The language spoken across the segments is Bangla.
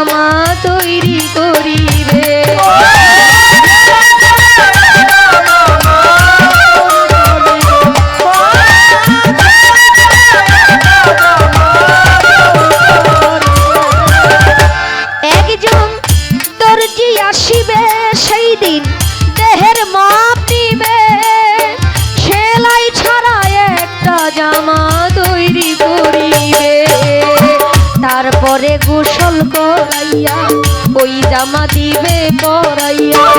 sama-sama. পরাইয়া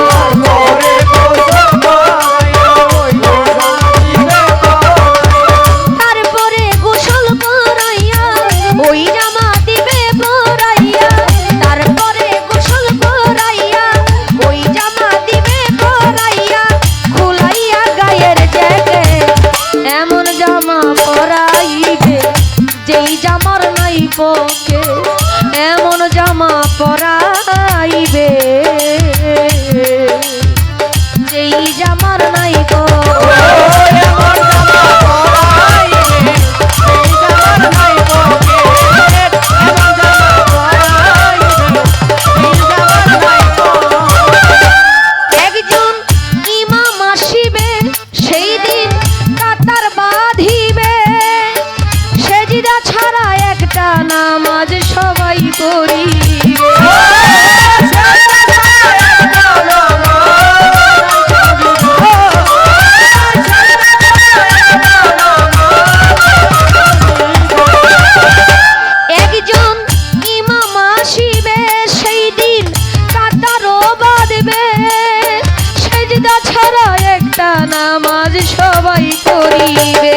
নামাজ সবাই করিবে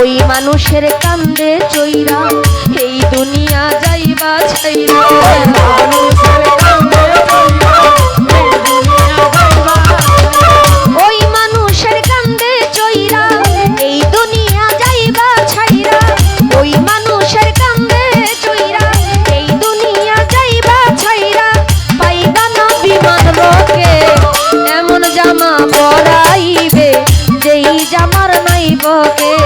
ওই মানুষের কান্দে চৈরা এই দুনিয়া যাইবা ছাইরা।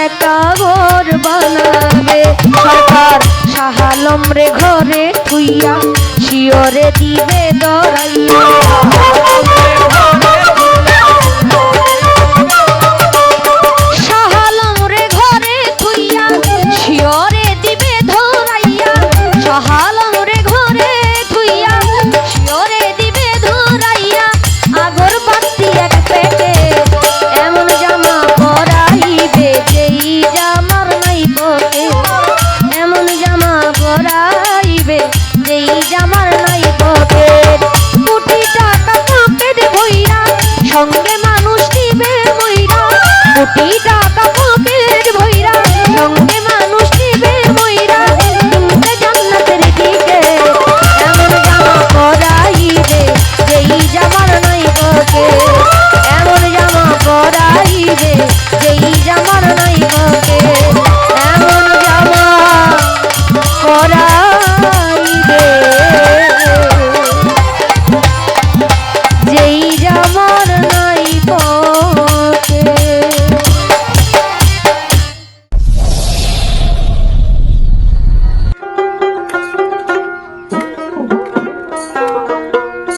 একটা ঘর বানাবে সরকার সাহালম রে ঘরে থুইয়া শিওরে দিবে দরাইয়া জামার নাই পকেট। কোটি টাকা পকেট ভইরা সঙ্গে মানুষ নিবে মইরা। কোটি টাকা